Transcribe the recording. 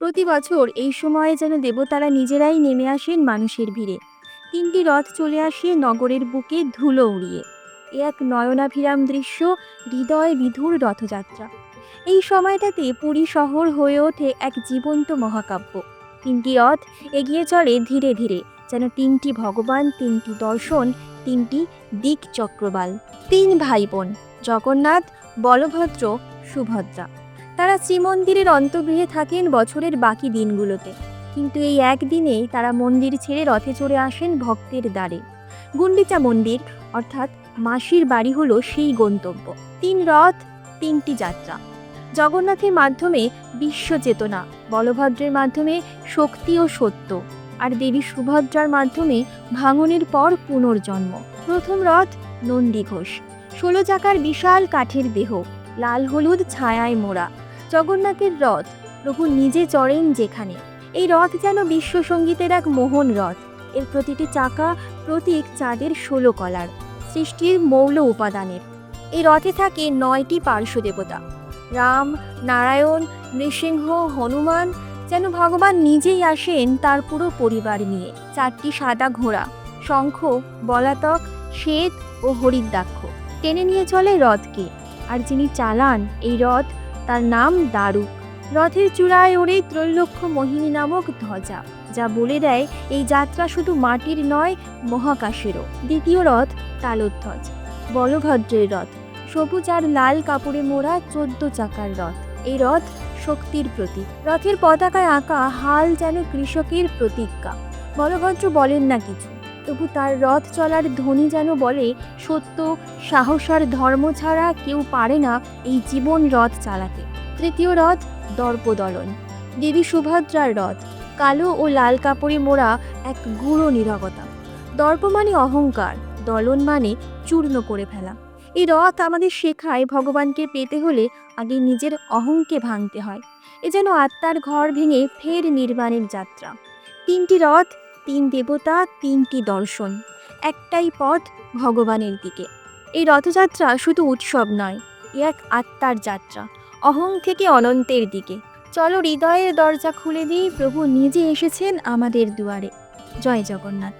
প্রতি বছর এই সময়ে যেন দেবতারা নিজেরাই নেমে আসেন মানুষের ভিড়ে। তিনটি রথ চলে আসে নগরের বুকে ধুলো উড়িয়ে। এ এক নয়নাভিরাম দৃশ্য, হৃদয় বিধুর রথযাত্রা। এই সময়টাতে পুরী শহর হয়ে ওঠে এক জীবন্ত মহাকাব্য। তিনটি রথ এগিয়ে চলে ধীরে ধীরে, যেন তিনটি ভগবান, তিনটি দর্শন, তিনটি দিক চক্রবাল তিন ভাই বোন জগন্নাথ, বলভদ্র, সুভদ্রা। তারা শ্রীমন্দিরের অন্তগৃহে থাকেন বছরের বাকি দিনগুলোতে। কিন্তু এই একদিনেই তারা মন্দির ছেড়ে রথে চড়ে আসেন ভক্তের দ্বারে। গুন্ডিচা মন্দির, অর্থাৎ মাসির বাড়ি হলো সেই গন্তব্য। তিন রথ, তিনটি যাত্রা। জগন্নাথের মাধ্যমে বিশ্ব চেতনা, বলভদ্রের মাধ্যমে শক্তি ও সত্য, আর দেবী সুভদ্রার মাধ্যমে ভাঙনের পর পুনর্জন্ম। প্রথম রথ, নন্দী ঘোষ। ষোলো চাকার বিশাল কাঠের দেহ, লাল হলুদ ছায়ায় মোড়া। জগন্নাথের রথ। প্রভু নিজে চড়েন যেখানে। এই রথ যেন বিশ্ব সঙ্গীতের এক মোহন রথ। এর প্রতিটি চাকা প্রতীক চাঁদের ষোলো কলার, সৃষ্টির মৌল উপাদানের। এই রথে থাকে নয়টি পার্শ্ব দেবতা। রাম, নারায়ণ, নৃসিংহ, হনুমান, যেন ভগবান নিজেই আসেন তার পুরো পরিবার নিয়ে। চারটি সাদা ঘোড়া, শঙ্খ, বলাতক, শ্বেত ও হরিদ্রাক্ষ টেনে নিয়ে চলে রথকে। আর যিনি চালান এই রথ তার নাম দারুক রথের চূড়ায় ওড়ে ত্রৈলক্ষ মোহিনী নামক ধ্বজা, যা বলে দেয়, এই যাত্রা শুধু মাটির নয়, মহাকাশেরও। দ্বিতীয় রথ তালোধ্বজ, বলভদ্রের রথ। সবুজ আর লাল কাপড়ে মোড়া চোদ্দ চাকার রথ। এই রথ শক্তির প্রতীক। রথের পতাকায় আঁকা হাল যেন কৃষকের প্রতিজ্ঞা। বলভদ্র বলেন না কিছু। তবু তার রথ চলার ধ্বনি যেন বলে, সত্য সাহস আর ধর্ম ছাড়া কেউ পারে না এই জীবন রথ চালাতে। তৃতীয় রথ, দর্পদলন। দেবী সুভদ্রার রথ, কালো ও লাল কাপড়ে মোড়া এক গুঁড়ো নিরবতা। দর্প মানে অহংকার, দলন মানে চূর্ণ করে ফেলা। এই রথ আমাদের শেখায় ভগবানকে পেতে হলে আগে নিজের অহংকে ভাঙতে হয়। এ যেন আত্মার ঘর ভেঙে ফের নির্মাণের যাত্রা। তিনটি রথ তিন দেবতা, তিনটি দর্শন। একটাই পথ ভগবানের দিকে। এই রথযাত্রা শুধু উৎসব নয়, এ এক আত্মার যাত্রা, অহং থেকে অনন্তের দিকে। চলো হৃদয়ের দরজা খুলে দিই, প্রভু নিজে এসেছেন আমাদের দুয়ারে। জয় জগন্নাথ।